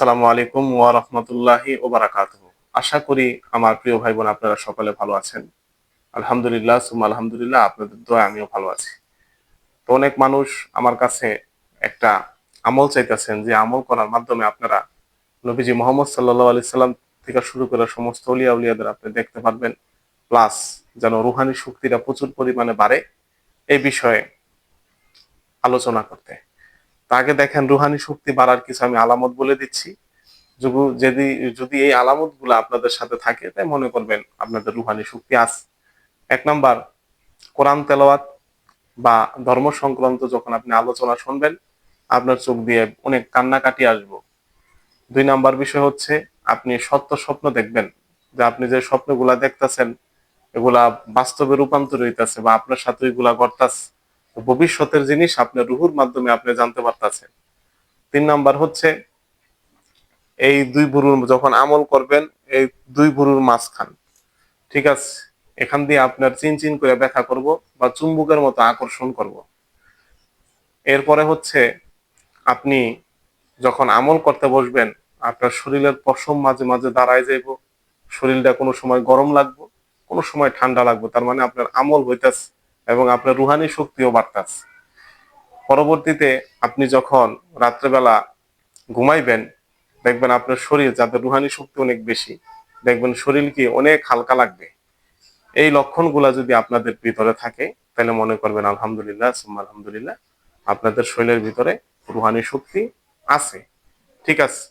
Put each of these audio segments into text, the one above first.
আসসালামু আলাইকুম ওয়া রাহমাতুল্লাহি ওয়া বারাকাতুহু। আশা করি আমার প্রিয় ভাই বোন আপনারা সকলে ভালো আছেন। আলহামদুলিল্লাহ সুম আলহামদুলিল্লাহ, আপনাদের দোয়া আমিও ভালো আছি। তো অনেক মানুষ আমার কাছে একটা আমল চাইতেছেন যে আমল করার মাধ্যমে আপনারা নবীজি মোহাম্মদ সাল্লাহ আলি সাল্লাম থেকে শুরু করে সমস্ত অলিয়া উলিয়াদের আপনি দেখতে পারবেন। প্লাস যেন রুহানি শক্তিটা প্রচুর পরিমাণে বাড়ে এই বিষয়ে আলোচনা করতে। তা আগে দেখেন, রুহানি শক্তি বাড়ার কিছু আমি আলামত বলে দিচ্ছি। যদি যদি এই আলামতগুলো আপনাদের সাথে থাকে, তাই মনে করবেন আপনাদের রুহানি শক্তি আছে এক নাম্বার, কোরআন তেলাওয়াত বা ধর্ম সংক্রান্ত যখন আপনি আলোচনা শুনবেন, আপনার চোখ দিয়ে অনেক কান্নাকাটি আসব। দুই নাম্বার বিষয় হচ্ছে, আপনি সত্য স্বপ্ন দেখবেন। যে আপনি যে স্বপ্নগুলা দেখতেছেন, এগুলা বাস্তবে রূপান্তর হইতাছে বা আপনার সাথে ওইগুলা ঘটতাছে। ভবিষ্যতের জিনিস আপনার রুহুর মাধ্যমে আপনি জানতে পারতেছেন। তিন নাম্বার হচ্ছে, এই দুই বুরুর যখন আমল করবেন, এই দুই বুরুর মাঝখান, ঠিক আছে? এখান দিয়ে আপনার চিন চিন করে ব্যথা করব বা চুম্বকের মতো আকর্ষণ করব। এরপরে হচ্ছে, আপনি যখন আমল করতে বসবেন, আপনার শরীরের পশম মাঝে মাঝে দাঁড়ায় যাইব। শরীরটা কোনো সময় গরম লাগবে, কোনো সময় ঠান্ডা লাগবে, তার মানে আপনার আমল হইতাছে। এবং আপনার রুহানি শক্তিও বাড়তাছে। পরবর্তীতে আপনি যখন রাত্রেবেলা ঘুমাইবেন, দেখবেন আপনার শরীর, যাদের রুহানি শক্তি অনেক বেশি, দেখবেন শরীরকে অনেক হালকা লাগবে। এই লক্ষণগুলা যদি আপনাদের ভিতরে থাকে, তাহলে মনে করবেন, আলহামদুলিল্লাহ, সুম্মা আলহামদুলিল্লাহ, আপনাদের শরীরের ভিতরে রুহানি শক্তি আছে। ঠিক আছে?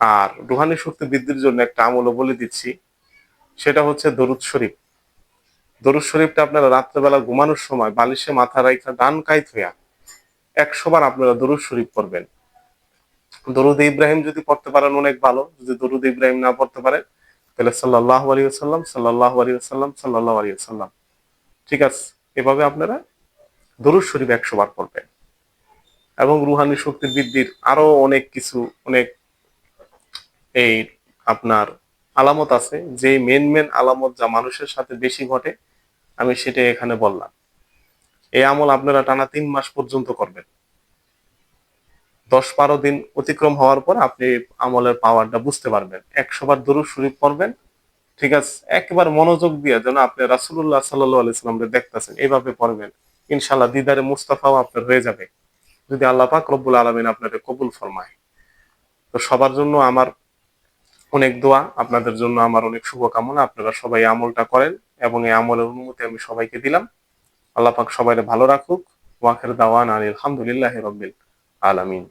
আর রুহানি শক্তি বৃদ্ধির জন্য একটা আমলও বলে দিচ্ছি। সেটা হচ্ছে দরুদ শরীফ। দরুদ শরীফটা আপনারা রাত্রেবেলা ঘুমানোর সময় বালিশে মাথা রাইখা ডান কাইত হইয়া একশো বার আপনারা দরুদ শরীফ পড়বেন। দরুদ ইব্রাহিম যদি পড়তে পারেন অনেক ভালো, যদি দরুদ ইব্রাহিম না পড়তে পারেন তাহলে সাল্লাহ আলী সাল্লাম সাল্লাহ আলী সাল্লাম সাল্লাহ আলী সাল্লাম ঠিক আছে? এভাবে আপনারা দরুদ শরীফ একশো বার পড়বেন। এবং রুহানি শক্তি বৃদ্ধির আরও অনেক কিছু, অনেক এই আপনার আলামত আছে। যে মেন মেন আলামত যা মানুষের সাথে বেশি ঘটে আমি সেটা এখানে বললাম। এই আমল আপনারা টানা তিন মাস পর্যন্ত করবেন। দশ বারো দিন অতিক্রম হওয়ার পর আপনি আমলের পাওয়ারটা বুঝতে পারবেন। একশো বার দরুদ শরীফ পড়বেন। ঠিক আছে? একবার মনোযোগ দিয়ে যেন আপনি রাসুল্লাহ সাল্লাহ আলাইসাল্লামকে দেখতেছেন, এইভাবে পড়বেন। ইনশাল্লাহ দিদারে মুস্তাফাও আপনার হয়ে যাবে। যদি আল্লাহ পাক রব্বুল আলমিন আপনাকে কবুল ফরমায়। তো সবার জন্য আমার অনেক দোয়া, আপনাদের জন্য আমার অনেক শুভকামনা। আপনারা সবাই আমলটা করেন। এবং এই আমলের অনুমতি আমি সবাইকে দিলাম। আল্লাহ পাক সবাই ভালো রাখুক। ওয়াখের দাওয়ান আলহামদুলিল্লাহ রব্বিল আলামিন।